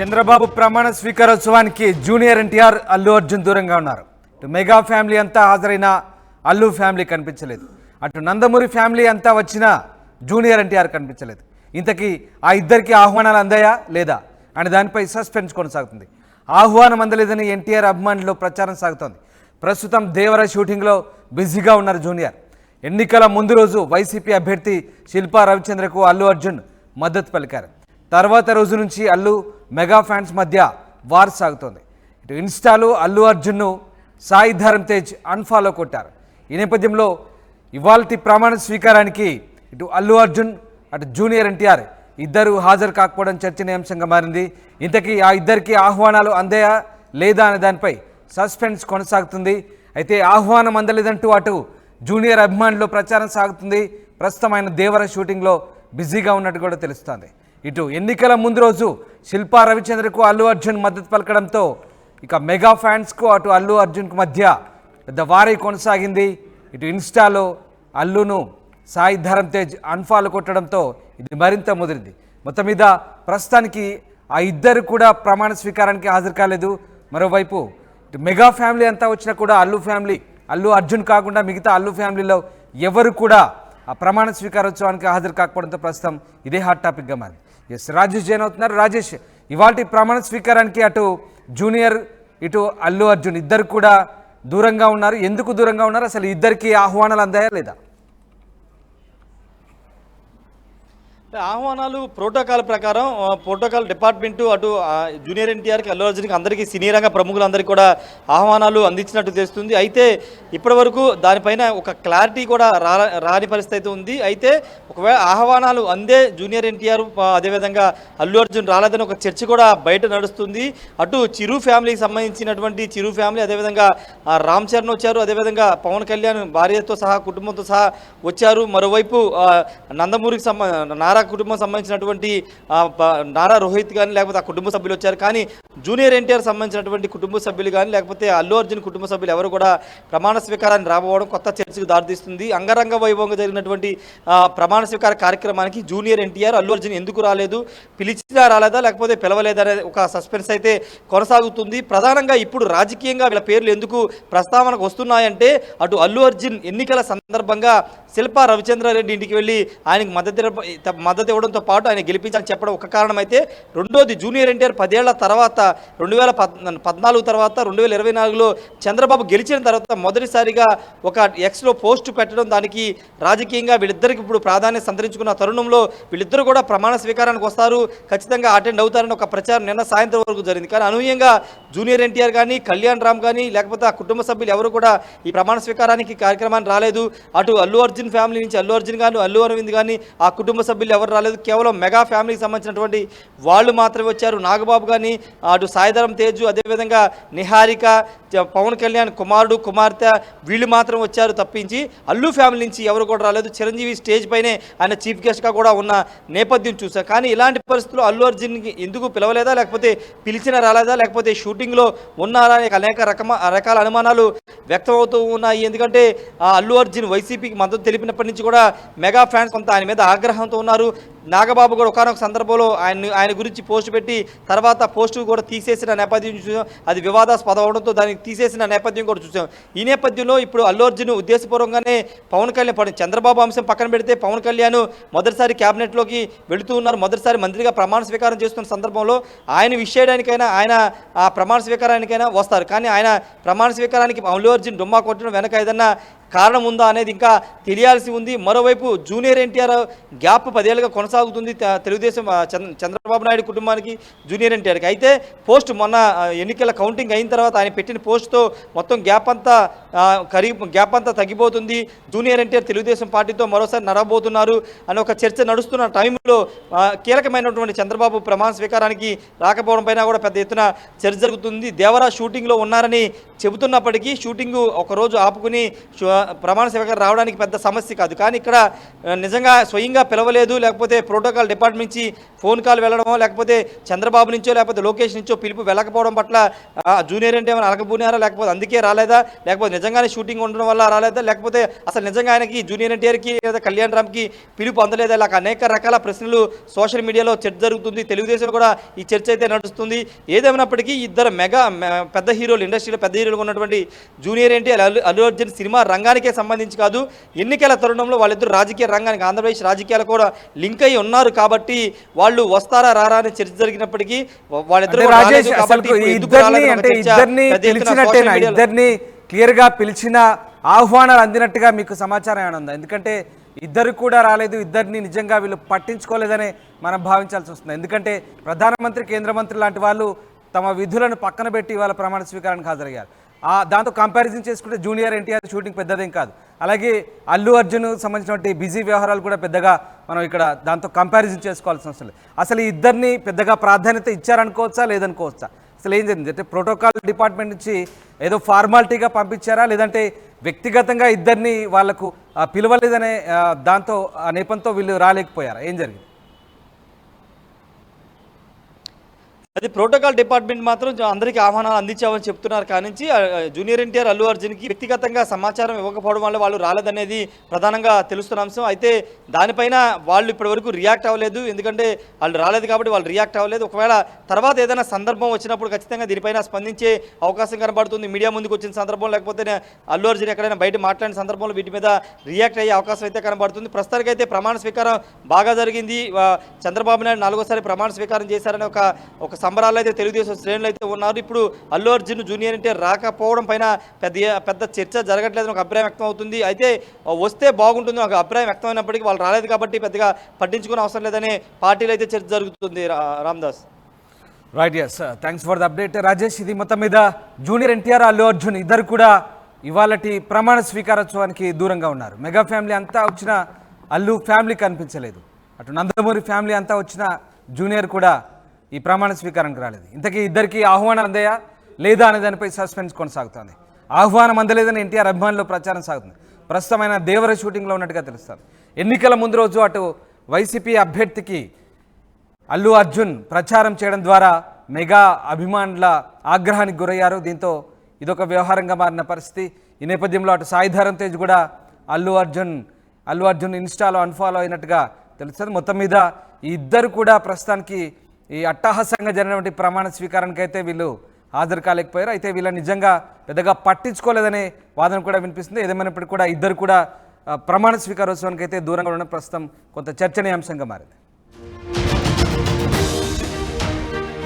చంద్రబాబు ప్రమాణ స్వీకారోత్సవానికి జూనియర్ ఎన్టీఆర్ అల్లు అర్జున్ దూరంగా ఉన్నారు. ఇటు మెగా ఫ్యామిలీ అంతా హాజరైన అల్లు ఫ్యామిలీ కనిపించలేదు. అటు నందమూరి ఫ్యామిలీ అంతా వచ్చినా జూనియర్ ఎన్టీఆర్ కనిపించలేదు. ఇంతకీ ఆ ఇద్దరికి ఆహ్వానాలు అందాయా లేదా అనే దానిపై సస్పెన్స్ కొనసాగుతుంది. ఆహ్వానం అందలేదని ఎన్టీఆర్ అభిమానుల్లో ప్రచారం సాగుతోంది. ప్రస్తుతం దేవర షూటింగ్లో బిజీగా ఉన్నారు జూనియర్. ఎన్నికల ముందు రోజు వైసీపీ అభ్యర్థి శిల్పా రవిచంద్రకు అల్లు అర్జున్ మద్దతు పలికారు. తర్వాత రోజు నుంచి అల్లు మెగా ఫ్యాన్స్ మధ్య వార్ సాగుతోంది. ఇటు ఇన్స్టాలో అల్లు అర్జున్ను సాయి ధరమ్ తేజ్ అన్ఫాలో కొట్టారు. ఈ నేపథ్యంలో ఇవాల్టి ప్రమాణ స్వీకారానికి ఇటు అల్లు అర్జున్ అటు జూనియర్ ఎన్టీఆర్ ఇద్దరు హాజరు కాకపోవడం చర్చనీయాంశంగా మారింది. ఇంతకీ ఆ ఇద్దరికి ఆహ్వానాలు అందాయా లేదా అనే దానిపై సస్పెన్స్ కొనసాగుతుంది. అయితే ఆహ్వానం అందలేదంటూ అటు జూనియర్ అభిమానుల్లో ప్రచారం సాగుతుంది. ప్రస్తుతం ఆయన దేవర షూటింగ్లో బిజీగా ఉన్నట్టు కూడా తెలుస్తోంది. ఇటు ఎన్నికల ముందు రోజు శిల్పా రవిచంద్రకు అల్లు అర్జున్ మద్దతు పలకడంతో ఇక మెగా ఫ్యాన్స్కు అటు అల్లు అర్జున్కు మధ్య పెద్ద వారై కొనసాగింది. ఇటు ఇన్స్టాలో అల్లును సాయి ధరమ్ తేజ్ అన్ఫాలో కొట్టడంతో ఇది మరింత ముదిరింది. మొత్తం మీద ప్రస్తుతానికి ఆ ఇద్దరు కూడా ప్రమాణ స్వీకారానికి హాజరు కాలేదు. మరోవైపు ఇటు మెగా ఫ్యామిలీ అంతా వచ్చినా కూడా అల్లు ఫ్యామిలీ అల్లు అర్జున్ కాకుండా మిగతా అల్లు ఫ్యామిలీలో ఎవరు కూడా ఆ ప్రమాణ స్వీకారోత్సవానికి హాజరు కాకపోవడంతో ప్రస్తుతం ఇదే హాట్ టాపిక్గా మారింది. ఎస్ రాజేష్ జైన్ అవుతున్నారు. రాజేష్ ఇవాళ ప్రమాణ స్వీకారానికి అటు జూనియర్ ఇటు అల్లు అర్జున్ ఇద్దరు కూడా దూరంగా ఉన్నారు. ఎందుకు దూరంగా ఉన్నారు? అసలు ఇద్దరికి ఆహ్వానాలు అందాయా లేదా అంటే ఆహ్వానాలు ప్రోటోకాల్ ప్రకారం ప్రోటోకాల్ డిపార్ట్మెంటు అటు జూనియర్ ఎన్టీఆర్కి అల్లు అర్జున్కి అందరికీ సినీరంగ ప్రముఖులందరికీ కూడా ఆహ్వానాలు అందించినట్టు తెలుస్తుంది. అయితే ఇప్పటివరకు దానిపైన ఒక క్లారిటీ కూడా రా రాని పరిస్థితి అయితే ఉంది. అయితే ఒకవేళ ఆహ్వానాలు అందే జూనియర్ ఎన్టీఆర్ అదేవిధంగా అల్లు అర్జున్ రాలేదని ఒక చర్చ కూడా బయట నడుస్తుంది. అటు చిరు ఫ్యామిలీకి సంబంధించినటువంటి చిరు ఫ్యామిలీ అదేవిధంగా రామ్ చరణ్ వచ్చారు. అదేవిధంగా పవన్ కళ్యాణ్ భార్యతో సహా కుటుంబంతో సహా వచ్చారు. మరోవైపు నందమూరికి సంబంధ నారా కుటుంబం సంబంధించినటువంటి నారా రోహిత్ కానీ లేకపోతే ఆ కుటుంబ సభ్యులు వచ్చారు. కానీ జూనియర్ ఎన్టీఆర్ సంబంధించినటువంటి కుటుంబ సభ్యులు కానీ లేకపోతే అల్లు అర్జున్ కుటుంబ సభ్యులు ఎవరు కూడా ప్రమాణ స్వీకారాన్ని రాబోవడం కొత్త చర్చకు దారితీస్తుంది. అంగరంగ వైభవంగా జరిగినటువంటి ప్రమాణ స్వీకార కార్యక్రమానికి జూనియర్ ఎన్టీఆర్ అల్లు అర్జున్ ఎందుకు రాలేదు? పిలిచినా రాలేదా? లేకపోతే పిలవలేదా అనే ఒక సస్పెన్స్ అయితే కొనసాగుతుంది. ప్రధానంగా ఇప్పుడు రాజకీయంగా వీళ్ళ పేర్లు ఎందుకు ప్రస్తావనకు వస్తున్నాయంటే అటు అల్లు అర్జున్ ఎన్నికల సందర్భంగా శిల్పా రవిచంద్రారెడ్డి ఇంటికి వెళ్ళి ఆయనకు మద్దతు మద్దతు ఇవ్వడంతో పాటు ఆయన గెలిపించాలని చెప్పడం ఒక కారణం అయితే రెండోది జూనియర్ ఎన్టీఆర్ పదేళ్ళ తర్వాత రెండు వేల పద్నాలుగు తర్వాత రెండు వేల ఇరవై నాలుగులో చంద్రబాబు గెలిచిన తర్వాత మొదటిసారిగా ఒక ఎక్స్లో పోస్ట్ పెట్టడం దానికి రాజకీయంగా వీళ్ళిద్దరికి ఇప్పుడు ప్రాధాన్యత సంతరించుకున్న తరుణంలో వీళ్ళిద్దరూ కూడా ప్రమాణ స్వీకారానికి వస్తారు ఖచ్చితంగా అటెండ్ అవుతారని ఒక ప్రచారం నిన్న సాయంత్రం వరకు జరిగింది. కానీ అనూహ్యంగా జూనియర్ ఎన్టీఆర్ కానీ కళ్యాణ్ రామ్ కానీ లేకపోతే ఆ కుటుంబ సభ్యులు ఎవరు కూడా ఈ ప్రమాణ స్వీకారానికి కార్యక్రమాన్ని రాలేదు. అటు అల్లు అర్జున్ ఫ్యామిలీ నుంచి అల్లు అర్జున్ కానీ అల్లు అరవింద్ కానీ ఆ కుటుంబ సభ్యులు ఎవరు రాలేదు. కేవలం మెగా ఫ్యామిలీకి సంబంధించినటువంటి వాళ్ళు మాత్రమే వచ్చారు. నాగబాబు కానీ అటు సాయిధరం తేజు అదేవిధంగా నిహారిక పవన్ కళ్యాణ్ కుమారుడు కుమార్తె వీళ్ళు మాత్రం వచ్చారు తప్పించి అల్లు ఫ్యామిలీ నుంచి ఎవరు కూడా రాలేదు. చిరంజీవి స్టేజ్ పైనే ఆయన చీఫ్ గెస్ట్గా కూడా ఉన్న నేపథ్యం చూసా కానీ ఇలాంటి పరిస్థితుల్లో అల్లు అర్జున్కి ఎందుకు పిలవలేదా? లేకపోతే పిలిచిన రాలేదా? లేకపోతే షూటింగ్లో ఉన్నారా? అనే అనేక రకమ రకాల అనుమానాలు వ్యక్తమవుతూ ఉన్నాయి. ఎందుకంటే ఆ అల్లు అర్జున్ వైసీపీకి మద్దతు తెలిపినప్పటి నుంచి కూడా మెగా ఫ్యాన్స్ కొంత ఆయన మీద ఆగ్రహంతో ఉన్నారు. 또 నాగబాబు కూడా ఒకనొక సందర్భంలో ఆయన ఆయన గురించి పోస్ట్ పెట్టి తర్వాత పోస్ట్ కూడా తీసేసిన నేపథ్యం చూసాం. అది వివాదాస్పదం అవడంతో దానికి తీసేసిన నేపథ్యం కూడా చూసాం. ఈ నేపథ్యంలో ఇప్పుడు అల్లు అర్జున్ ఉద్దేశపూర్వకంగానే పవన్ కళ్యాణ్ పవన్ చంద్రబాబు అంశం పక్కన పెడితే పవన్ కళ్యాణ్ మొదటిసారి క్యాబినెట్లోకి వెళుతూ ఉన్నారు. మొదటిసారి మంత్రిగా ప్రమాణ స్వీకారం చేస్తున్న సందర్భంలో ఆయన విషయడానికైనా ఆయన ఆ ప్రమాణ స్వీకారానికైనా వస్తారు. కానీ ఆయన ప్రమాణ స్వీకారానికి అల్లు అర్జున్ డుమ్మా కొట్టడం వెనక ఏదన్నా కారణం ఉందా అనేది ఇంకా తెలియాల్సి ఉంది. మరోవైపు జూనియర్ ఎన్టీఆర్ గ్యాప్ పదేళ్ళుగా కొనసాగుతుంది కొనసాగుతుంది. తెలుగుదేశం చంద్ర- చంద్రబాబు నాయుడు కుటుంబానికి జూనియర్ ఎన్టీఆర్కి. అయితే పోస్ట్ మొన్న ఎన్నికల కౌంటింగ్ అయిన తర్వాత ఆయన పెట్టిన పోస్ట్తో మొత్తం గ్యాప్ అంతా కరి గ్యాప్ అంతా తగ్గిపోతుంది. జూనియర్ ఎన్టీఆర్ తెలుగుదేశం పార్టీతో మరోసారి నడవబోతున్నారు అని ఒక చర్చ నడుస్తున్న టైంలో కీలకమైనటువంటి చంద్రబాబు ప్రమాణ స్వీకారానికి రాకపోవడం పైన కూడా పెద్ద ఎత్తున చర్చ జరుగుతుంది. దేవరా షూటింగ్లో ఉన్నారని చెబుతున్నప్పటికీ షూటింగ్ ఒక రోజు ఆపుకుని ప్రమాణ స్వీకారం రావడానికి పెద్ద సమస్య కాదు. కానీ ఇక్కడ నిజంగా స్వయంగా పిలవలేదు లేకపోతే ప్రోటోకాల్ డిపార్ట్మెంట్ నుంచి ఫోన్ కాల్ వెళ్ళడమో లేకపోతే చంద్రబాబు నుంచో లేకపోతే లోకేష్ నుంచో పిలుపు వెళ్ళకపోవడం పట్ల జూనియర్ అంటే ఏమైనా అలకబూనారా లేకపోతే అందుకే రాలేదా లేకపోతే నిజంగానే షూటింగ్ ఉండడం వల్ల రాలేదా? లేకపోతే అసలు నిజంగా ఆయనకి జూనియర్ ఎన్టీఆర్కి లేదా కళ్యాణ్ రామ్కి పిలుపు అందలేదా? ఇలా అనేక రకాల ప్రశ్నలు సోషల్ మీడియాలో చర్చ జరుగుతుంది. తెలుగుదేశం కూడా ఈ చర్చ అయితే నడుస్తుంది. ఏదేమైనప్పటికీ ఇద్దరు మెగా పెద్ద హీరోలు ఇండస్ట్రీలో పెద్ద హీరోలు ఉన్నటువంటి జూనియర్ ఎన్టీఆర్ అల్లు అర్జున్ సినిమా రంగానికే సంబంధించి కాదు ఎన్నికల తరుణంలో వాళ్ళిద్దరు రాజకీయ రంగానికి ఆంధ్రప్రదేశ్ రాజకీయాలు కూడా లింక్ అయి ఉన్నారు కాబట్టి వాళ్ళు వస్తారా రారా అని చర్చ జరిగినప్పటికీ వాళ్ళిద్దరూ క్లియర్గా పిలిచిన ఆహ్వానాలు అందినట్టుగా మీకు సమాచారం ఏమైనా ఉందా? ఎందుకంటే ఇద్దరు కూడా రాలేదు ఇద్దరిని నిజంగా వీళ్ళు పట్టించుకోలేదని మనం భావించాల్సి వస్తుంది. ఎందుకంటే ప్రధానమంత్రి కేంద్ర మంత్రి లాంటి వాళ్ళు తమ విధులను పక్కన పెట్టి వాళ్ళ ప్రమాణ స్వీకారానికి హాజరయ్యారు. ఆ దాంతో కంపారిజన్ చేసుకుంటే జూనియర్ ఎన్టీఆర్ షూటింగ్ పెద్దదేం కాదు. అలాగే అల్లు అర్జున్ సంబంధించినటువంటి బిజీ వ్యవహారాలు కూడా పెద్దగా మనం ఇక్కడ దాంతో కంపారిజన్ చేసుకోవాల్సిన అవసరం లేదు. అసలు ఇద్దరిని పెద్దగా ప్రాధాన్యత ఇచ్చారనుకోవచ్చా లేదనుకోవచ్చా? అసలు ఏం జరిగింది? అంటే ప్రోటోకాల్ డిపార్ట్మెంట్ నుంచి ఏదో ఫార్మాలిటీగా పంపించారా? లేదంటే వ్యక్తిగతంగా ఇద్దరిని వాళ్ళకు పిలవలేదనే దాంతో ఆ నేపంతో వీళ్ళు రాలేకపోయారా? ఏం జరిగింది? అది ప్రోటోకాల్ డిపార్ట్మెంట్ మాత్రం అందరికీ ఆహ్వానాలు అందించామని చెప్తున్నారు. కానించి జూనియర్ ఎన్టీఆర్ అల్లు అర్జున్కి వ్యక్తిగతంగా సమాచారం ఇవ్వకపోవడం వల్ల వాళ్ళు రాలేదనేది ప్రధానంగా తెలుస్తున్న అంశం. అయితే దానిపైన వాళ్ళు ఇప్పటివరకు రియాక్ట్ అవ్వలేదు. ఎందుకంటే వాళ్ళు రాలేదు కాబట్టి వాళ్ళు రియాక్ట్ అవ్వలేదు. ఒకవేళ తర్వాత ఏదైనా సందర్భం వచ్చినప్పుడు ఖచ్చితంగా దీనిపైన స్పందించే అవకాశం కనబడుతుంది. మీడియా ముందుకు వచ్చిన సందర్భం లేకపోతే అల్లు అర్జున్ ఎక్కడైనా బయట మాట్లాడిన సందర్భంలో వీటి మీద రియాక్ట్ అయ్యే అవకాశం అయితే కనబడుతుంది. ప్రస్తుతానికైతే ప్రమాణ స్వీకారం బాగా జరిగింది. చంద్రబాబు నాయుడు నాలుగోసారి ప్రమాణ స్వీకారం చేశారని ఒక ఒక సంబరాలు అయితే తెలుగుదేశం శ్రేణులు అయితే ఉన్నారు. ఇప్పుడు అల్లు అర్జున్ జూనియర్ అంటే రాకపోవడం పైన పెద్ద పెద్ద చర్చ జరగట్లేదని ఒక అభిప్రాయం వ్యక్తం అవుతుంది. అయితే వస్తే బాగుంటుంది ఒక అభిప్రాయం వ్యక్తమైనప్పటికీ వాళ్ళు రాలేదు కాబట్టి పెద్దగా పట్టించుకునే అవసరం లేదని పార్టీలో అయితే చర్చ జరుగుతుంది రా- Ramdas. Right yes thanks for the update Rajesh ఇది మొత్తం మీద జూనియర్ ఎన్టీఆర్ అల్లు అర్జున్ ఇద్దరు కూడా ఇవాళటి ప్రమాణ స్వీకారోత్సవానికి దూరంగా ఉన్నారు. మెగా ఫ్యామిలీ అంతా వచ్చిన అల్లు ఫ్యామిలీ కనిపించలేదు. అటు నందమూరి ఫ్యామిలీ అంతా వచ్చిన జూనియర్ కూడా ఈ ప్రమాణ స్వీకారానికి రాలేదు. ఇంతకీ ఇద్దరికి ఆహ్వానం అందాయా? లేదా అనే దానిపై సస్పెన్స్ కొనసాగుతోంది. ఆహ్వానం అందలేదని ఎన్టీఆర్ అభిమానులు ప్రచారం సాగుతుంది. ప్రస్తుతమైన దేవర షూటింగ్లో ఉన్నట్టుగా తెలుస్తారు. ఎన్నికల ముందు రోజు అటు వైసీపీ అభ్యర్థికి అల్లు అర్జున్ ప్రచారం చేయడం ద్వారా మెగా అభిమానుల ఆగ్రహానికి గురయ్యారు. దీంతో ఇదొక వ్యవహారంగా మారిన పరిస్థితి. ఈ నేపథ్యంలో అటు సాయిధరం తేజ్ కూడా అల్లు అర్జున్ అల్లు అర్జున్ ఇన్స్టాలో అన్ఫాలో అయినట్టుగా తెలుస్తుంది. మొత్తం మీద ఈ ఇద్దరు కూడా ప్రస్తుతానికి ఈ అట్టహాసంగా జరిగినటువంటి ప్రమాణ స్వీకారానికి అయితే వీళ్ళు హాజరు కాలేకపోయారు. అయితే వీళ్ళని నిజంగా పెద్దగా పట్టించుకోలేదనే వాదన కూడా వినిపిస్తుంది. ఏదేమైనప్పటికీ కూడా ఇద్దరు కూడా ప్రమాణ స్వీకారోత్సవానికి అయితే దూరంగా ఉండడం ప్రస్తుతం కొంత చర్చనీయాంశంగా మారింది.